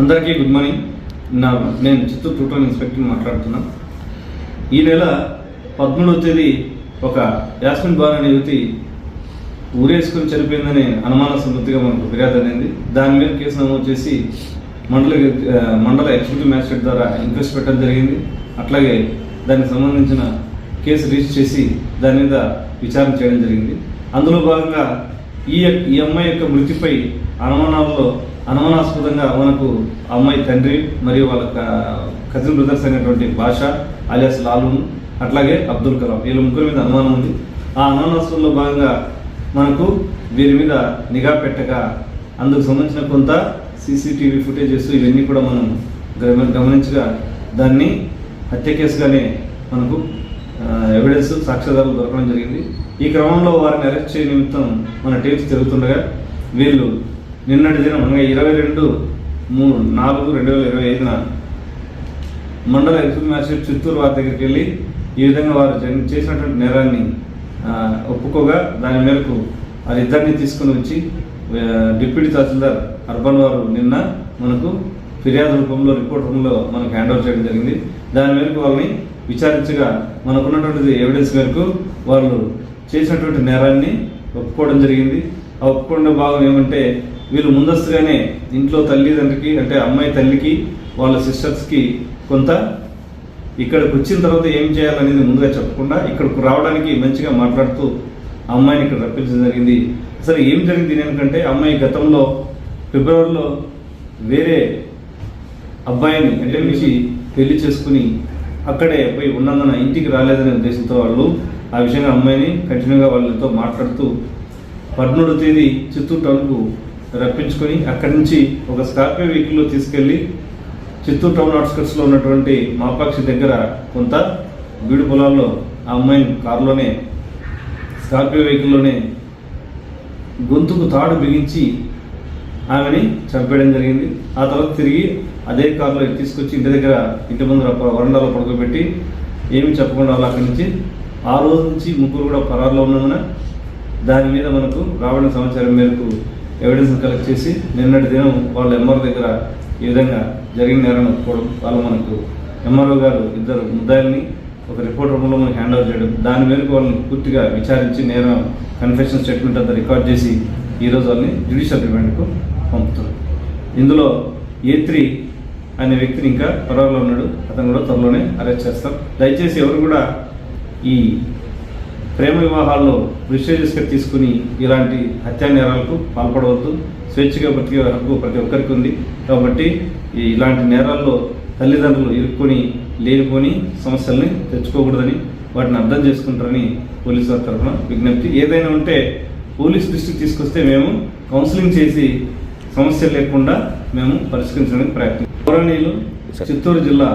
అందరికీ good morning. నా నేను చిత్తూరు టూటల్ ఇన్స్పెక్టర్ మాట్లాడుతున్నాను ఈ నెల పదమూడవ తేదీ ఒక యాస్మిన్ బార్ అనే యువతి ఊరేసుకుని చనిపోయిందని అనుమానాస్పదగా మనకు ఫిర్యాదు అనేది దాని మీద కేసు నమోదు చేసి మండల మండల ఎగ్జిక్యూటివ్ మ్యాజిస్ట్రేట్ ద్వారా ఇంక్వెస్ట్ పెట్టడం జరిగింది. అట్లాగే దానికి సంబంధించిన కేసు రిజిస్టర్ చేసి దాని మీద విచారణ చేయడం జరిగింది. అందులో భాగంగా ఈ యొక్క- ఈ అమ్మాయి యొక్క మృతిపై అనుమానాల్లో అనుమానాస్పదంగా మనకు ఆ అమ్మాయి తండ్రి మరియు వాళ్ళ కజిన్ బ్రదర్స్ అయినటువంటి భాష అలియాస్ లాలూన్ అట్లాగే అబ్దుల్ కలాం వీళ్ళ ముగ్గురు మీద అనుమానం ఉంది. ఆ అనుమానాస్పదంలో భాగంగా మనకు వీరి మీద నిఘా పెట్టగా అందుకు సంబంధించిన కొంత సీసీటీవీ ఫుటేజెస్ ఇవన్నీ కూడా మనం గమ- గమనించగా దాన్ని హత్య కేసుగానే మనకు ఎవిడెన్స్ సాక్ష్యాధారాలు దొరకడం జరిగింది. ఈ క్రమంలో వారిని అరెస్ట్ చేయ నిమిత్తం మన టీమ్స్ తిరుగుతుండగా వీళ్ళు నిన్నటి దినం అనగా ఇరవై రెండు మూడు నాలుగు రెండు వేల ఇరవై ఐదున మండల ఎగ్జిక్యూటివ్ మ్యాజిస్ట్రేట్ చిత్తూరు వారి దగ్గరికి వెళ్ళి ఈ విధంగా వారు జన్ చేసినటువంటి నేరాన్ని ఒప్పుకోగా దాని మేరకు వారిద్దరిని తీసుకుని వచ్చి డిప్యూటీ తహసీల్దార్ అర్బన్ వారు నిన్న మనకు ఫిర్యాదు రూపంలో రిపోర్ట్ రూపంలో మనకు హ్యాండ్ ఓవర్ చేయడం జరిగింది. దాని మేరకు వాళ్ళని విచారించగా మనకున్నటువంటి ఎవిడెన్స్ మేరకు వాళ్ళు చేసినటువంటి నేరాన్ని ఒప్పుకోవడం జరిగింది. ఆ ఒప్పుకున్న భాగం ఏమంటే వీళ్ళు ముందస్తుగానే ఇంట్లో తల్లిదండ్రికి అంటే అమ్మాయి తల్లికి వాళ్ళ సిస్టర్స్కి కొంత ఇక్కడికి వచ్చిన తర్వాత ఏం చేయాలనేది ముందుగా చెప్పకుండా ఇక్కడికి రావడానికి మంచిగా మాట్లాడుతూ అమ్మాయిని ఇక్కడ రప్పించడం జరిగింది. అసలు ఏం జరిగింది ఎందుకంటే అమ్మాయి గతంలో ఫిబ్రవరిలో వేరే అబ్బాయిని అంటే మిసి పెళ్ళి చేసుకుని అక్కడే పోయి ఉన్నందున ఇంటికి రాలేదనే ఉద్దేశంతో వాళ్ళు ఆ విషయంగా అమ్మాయిని కంటిన్యూగా వాళ్ళతో మాట్లాడుతూ పదమూడో తేదీ చిత్తూరు టౌన్కు రప్పించుకొని అక్కడి నుంచి ఒక స్కార్పియో వెహికల్లో తీసుకెళ్ళి చిత్తూరు టౌన్ అవుట్స్కట్స్లో ఉన్నటువంటి మాపాక్షి దగ్గర కొంత బీడు పొలాల్లో ఆ అమ్మాయిని కారులోనే స్కార్పియో వెహికల్లోనే గొంతుకు తాడు బిగించి ఆమెని చంపేయడం జరిగింది. ఆ తర్వాత తిరిగి అదే కారులో తీసుకొచ్చి ఇంటి దగ్గర ఇంటి ముందర వరండాలో పడుకోబెట్టి ఏమి చెప్పకుండా వాళ్ళు అక్కడి నుంచి ఆ రోజు నుంచి ముగ్గురు కూడా పరారులో ఉన్నందున దాని మీద మనకు రావడం సమాచారం మేరకు ఎవిడెన్స్ కలెక్ట్ చేసి నిన్నటి దినం వాళ్ళ ఎంఆర్ దగ్గర ఈ విధంగా జరిగిన నేరాన్ని ఒప్పుకోవడం వాళ్ళు మనకు ఎంఆర్ఓ గారు ఇద్దరు ముద్దాయిల్ని ఒక రిపోర్ట్ రూపంలో మనకు హ్యాండ్ ఓవర్ చేయడం దాని మేరకు వాళ్ళని పూర్తిగా విచారించి నేరం కన్ఫెషన్ స్టేట్మెంట్ అంతా రికార్డ్ చేసి ఈరోజు వాళ్ళని జ్యుడిషియల్ రిమాండ్కు పంపుతుంది ఇందులో ఏ త్రీ అనే వ్యక్తిని ఇంకా పరవాలో ఉన్నాడు అతను కూడా త్వరలోనే అరెస్ట్ చేస్తాం దయచేసి ఎవరు కూడా ఈ ప్రేమ వివాహాల్లో ప్రిస్టేజెస్గా తీసుకుని ఇలాంటి హత్యా నేరాలకు పాల్పడవద్దు. స్వేచ్ఛగా బ్రతికే హక్కు ప్రతి ఒక్కరికి ఉంది. కాబట్టి ఇలాంటి నేరాల్లో తల్లిదండ్రులు ఇరుక్కొని లేనిపోని సమస్యల్ని తెచ్చుకోకూడదని వాటిని అర్థం చేసుకుంటారని పోలీసు వారి తరఫున విజ్ఞప్తి. ఏదైనా ఉంటే పోలీస్ దృష్టికి తీసుకొస్తే మేము కౌన్సిలింగ్ చేసి సమస్య లేకుండా మేము పరిష్కరించడానికి ప్రయత్నం. గౌరవనీయులు చిత్తూరు జిల్లా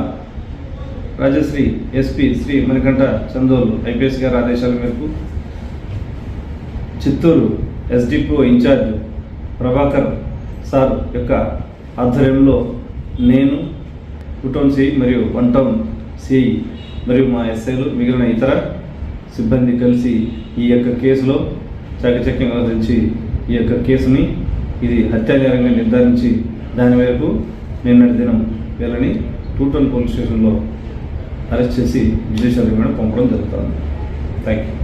రాజశ్రీ ఎస్పీ శ్రీ మణికంఠ చందోలు ఐపీఎస్ గారి ఆదేశాల మేరకు Chittoor SDPO in-charge Prabhakar sir యొక్క ఆధ్వర్యంలో నేను టౌన్ సిఐ మరియు వన్ టౌన్ సిఐ మరియు మా ఎస్ఐలు మిగిలిన ఇతర సిబ్బంది కలిసి ఈ యొక్క కేసులో చాకచక్యం ఆలోచించి ఈ యొక్క కేసుని ఇది హత్యానేరంగా నిర్ధారించి దాని మేరకు నిన్నటి దినం వీళ్ళని టూటన్ పోలీస్ స్టేషన్లో అరెస్ట్ చేసి జ్యుడిషియల్ కూడా పంపడం జరుగుతుంది. Thank you